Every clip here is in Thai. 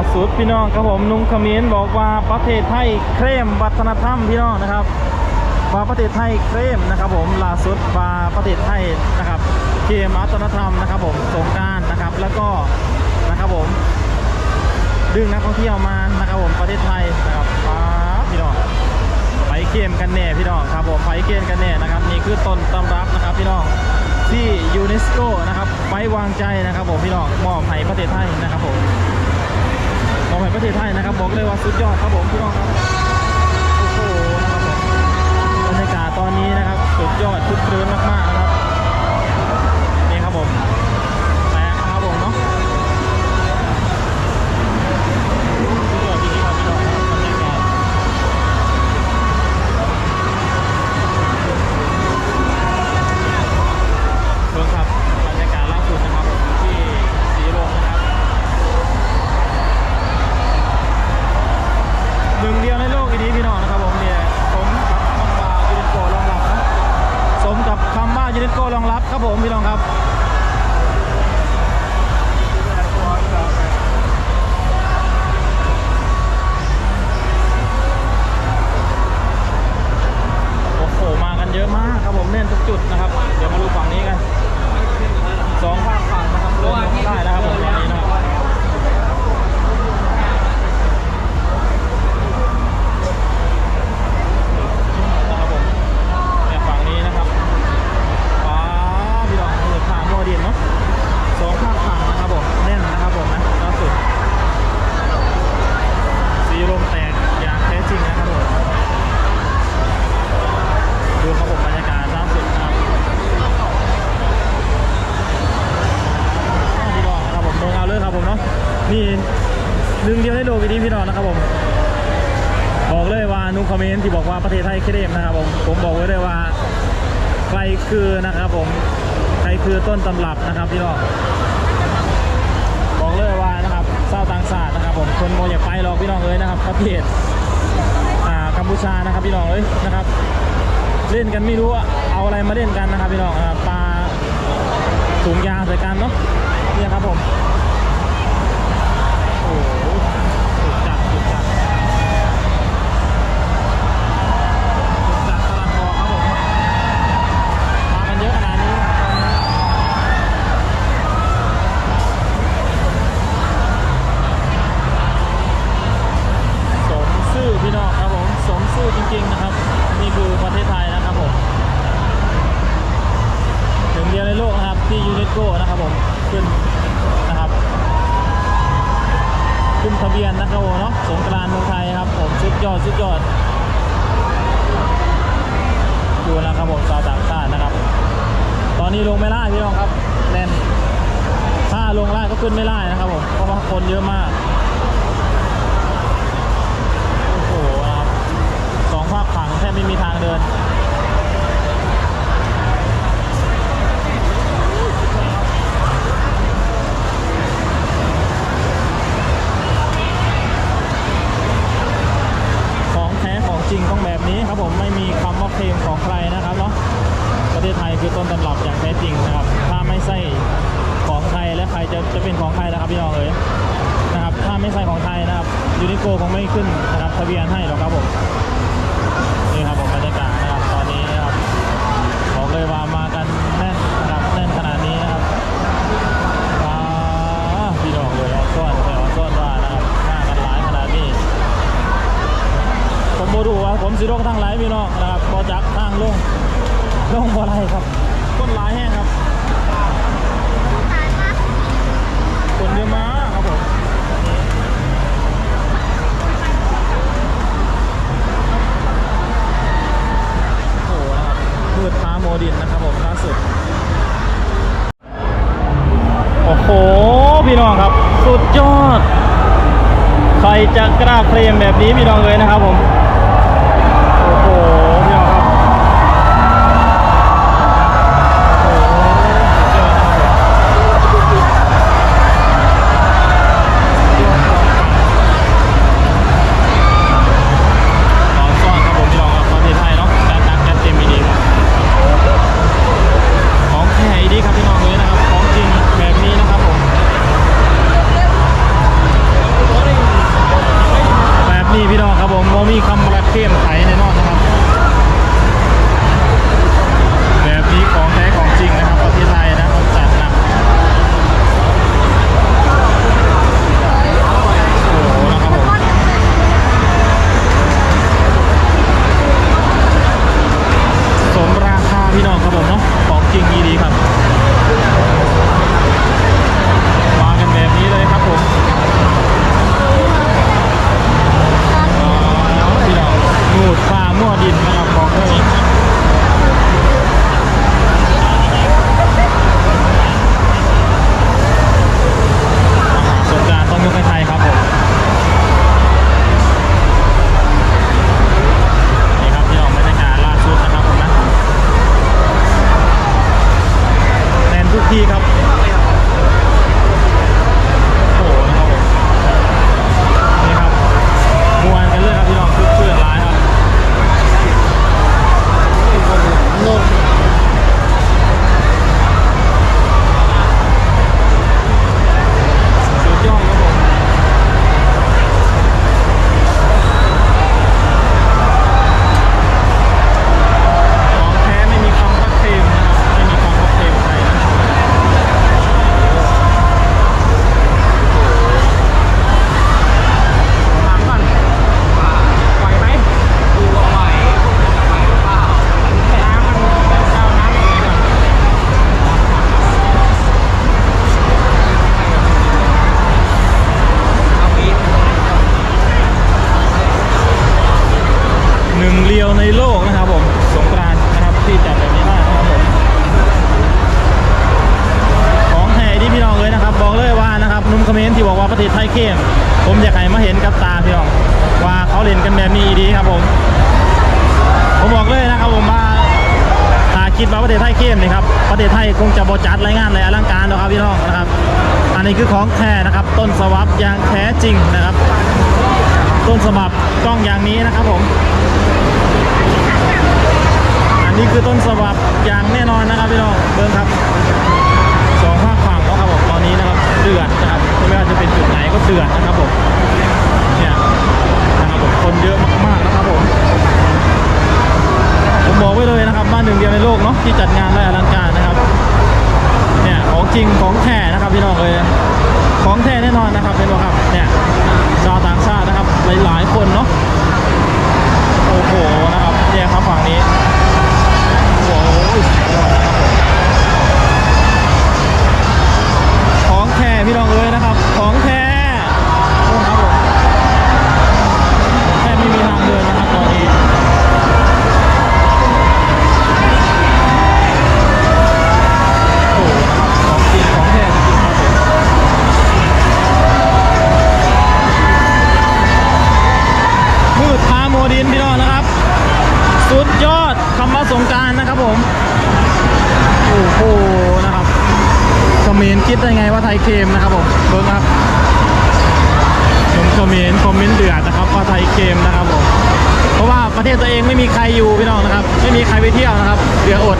าสุดพี่น้องครับผมนุงขมิ้นบอกว่าประเทศไทยเคร่มวัฒนธรรมพี่น้องนะครับว่าประเทศไทยเคร่มนะครับผมล่าสุดว่าประเทศไทยนะครับเครมวัฒนธรรมนะครับผมสงการนะครับแล้วก็นะครับผมดึงนักท่องเที่ยวมานะครับผมประเทศไทยนะครับป้าบพี่น้องไปเกมกันแน่พี่น้องครับผมไปเกมกันแน่นะครับนี่คือต้นตำรับนะครับพี่น้องที่ยูเนสโกนะครับไว้วางใจนะครับผมพี่น้องมอบให้ประเทศไทยนะครับผม มอบให้ประเทศไทยนะครับ บอกเลยว่าสุดยอดครับผมพี่น้องครับโอ้โหนะครับผมบรรยากาศตอนนี้นะครับ สุดยอดคึกครื้นมากๆนะครับนี่ครับผม ครับผมพี่น้องครับ หนึ่งเดียวในโลกอีนี้พี่น้องนะครับผม บอกเลยว่านุคอมเมนต์ที่บอกว่าประเทศไทยเครมนะครับผมผมบอกไว้เลยว่าใครคือนะครับผมใครคือต้นตำรับนะครับพี่น้องบอกเลยว่านะครับเศร้าต่างชาสตินะครับผมคนโมอยากไปหรอกพี่น้องเอ้ยนะครับประเทศอ่ากัมพูชานะครับพี่น้องเอ้ยนะครับ เล่นกันไม่รู้ว่าเอาอะไรมาเล่นกันนะครับพี่น้องปลาถุงยางใส่กันเนาะเนี่ยครับผม ขึ้นทะเบียนนะครับผมเนาะสงกรานต์เมืองไทยครับผมสุดยอดสุดยอดดูนะครับผมชาวต่างชาตินะครับ ตอนนี้ลงไม่ได้พี่น้องครับแน่นถ้าลงได้ก็ขึ้นไม่ได้นะครับผมเพราะว่าคนเยอะมากโอ้โหครับสองภาคผังแทบไม่มีทางเดิน เป็นของใครนะครับพี่น้องเอ๋ยนะครับถ้าไม่ใช่ของไทยนะครับยูนิโกคงไม่ขึ้นนะครับทะเบียนให้หรอกครับผมนี่ครับผมบรรยากาศนะครับตอนนี้นะครับบอกเลยว่ามากันแน่นนะครับแน่นขนาดนี้นะครับว้าพี่น้องเลยออนซ่อนแต่ออนซ่อนว่านะครับมากันหลายขนาดนี้ผมโมดูว่าผมสิลงทางไหนพี่น้องนะครับบอจักทางลงลงบ่ไรครับคนหลายแห้งครับคนเยอะมากครับผมโอ้โหนะครับพืชฟ้าโม ดินนะครับผมล่าสุด โอ้โห พี่น้องครับ สุดยอด ใครจะกล้าเคลมแบบนี้พี่น้องเลยนะครับผม เทศไทยเข้มผมอยากให้มาเห็นกับตาพี่น้องว่าเขาเล่นกันแบบนี้ดีครับผม ผมบอกเลยนะครับผมว่าถ้าคิดว่าประเทศไทยเข้มนี่ครับประเทศไทยคงจะบจัดรายงานอะไรอลังการหรอกครับพี่น้องนะครับ อันนี้คือของแท้นะครับ ต้นสวับอย่างแท้จริงนะครับ ต้นสวับต้องอย่างนี้นะครับผมอันนี้คือต้นสวับอย่างแน่นอนนะครับพี่น้องเบิ้งครับ ดือดนะครับไม่ว่าจะเป็นจุดไหนก็เดือดนะครับผมเนี่ยนะครับผมคนเยอะมากๆนะครับผมผมบอกไว้เลยนะครับบ้านหนึ่งเดียวในโลกเนาะที่จัดงานได้อลังการนะครับเนี่ยของจริงของแท้นะครับพี่น้องเลยของแท้แน่นอนนะครับเป็นว่าครับเนี่ยชาวต่างชาตินะครับหลายๆคนเนาะโอ้โหนะครับเนี่ยครับฝั่งนี้ สงการนะครับผมโอ้โหนะครับคอมเขมนต์คิดได้ไงว่าไทยเค็มนะครับผมเบิ้งครับผมคอมเขมนต์คอมเมนต์เดือดนะครับว่าไทยเค็มนะครับผมเพราะว่าประเทศตัวเองไม่มีใครอยู่พี่น้องนะครับ ไม่มีใครไปเที่ยวนะครับเดือดอด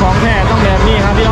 ของแท้ต้องแบบนี้ครับพี่น้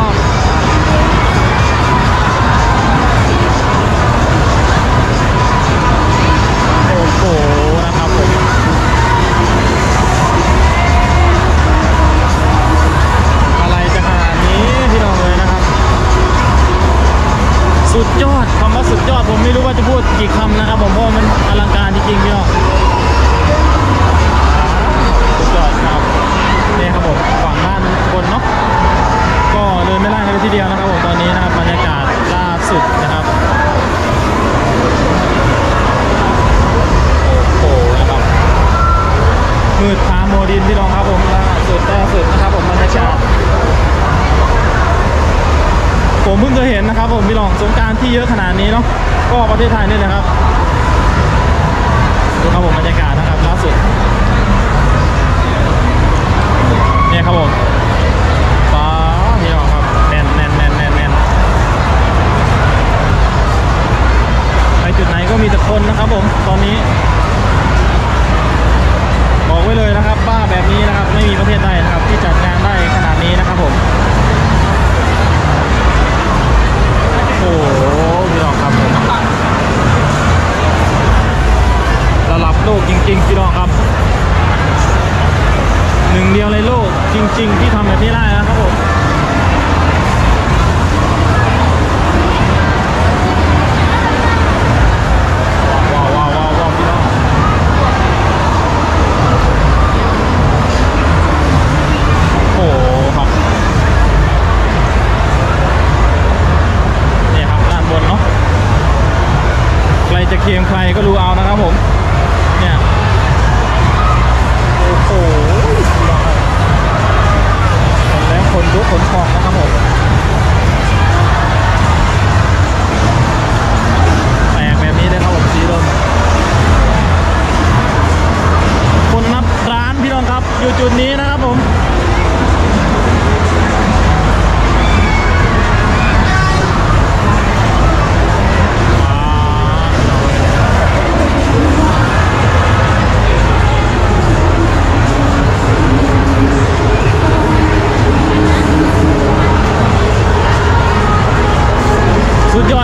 อง ทีเดียวนะครับผมตอนนี้นะครับบรรยากาศล่าสุดนะครับโอ้โหนะครับมืดฟ้าโมดินพี่น้องครับผมล่าสุดล่าสุดนะครับผมบรรยากาศผมเพิ่งเคยเห็นนะครับผมพี่รองสงการที่เยอะขนาดนี้เนาะก็ประเทศไทยนี่แหละครับดูครับผมบรรยากาศนะครับล่าสุดเนี่ยครับผมป้าพี่รองครับแน่นแน่นแน่นแน่นแน่นไปจุดไหน ก็มีแต่คนนะครับผมตอนนี้ บอกไว้เลยนะครับ บ้าแบบนี้นะครับ ไม่มีประเทศใดนะครับที่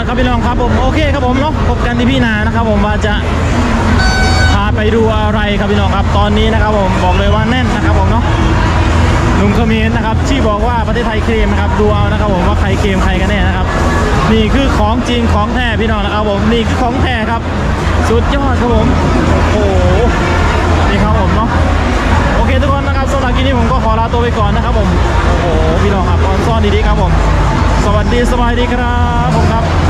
ครับพี่น้องครับผมโอเคครับผมเนาะพบกันที่พี่นานะครับ ผมว่าจะพาไปดูอะไรครับพี่น้องครับ ตอนนี้นะครับ ผมบอกเลยว่าแน่นนะครับ ผมเนาะหนุ่มเขมรนะครับที่บอกว่าประเทศไทยเคลมนะครับดูเอานะครับ ผมว่าใครเคลมใครกันแน่นะครับ นี่คือของจริงของแท้พี่น้องนะครับ ผมนี่คือของแท้ครับ สุดยอดครับผมโอ้โหนี่ครับผมเนาะโอเคทุกคนนะครับสำหรับคลิปนี้ผมก็ขอลาตัวไปก่อนนะครับ ผมโอ้โหพี่น้องครับออนซ่อนดีๆครับผม สวัสดีสบายดีครับผมครับ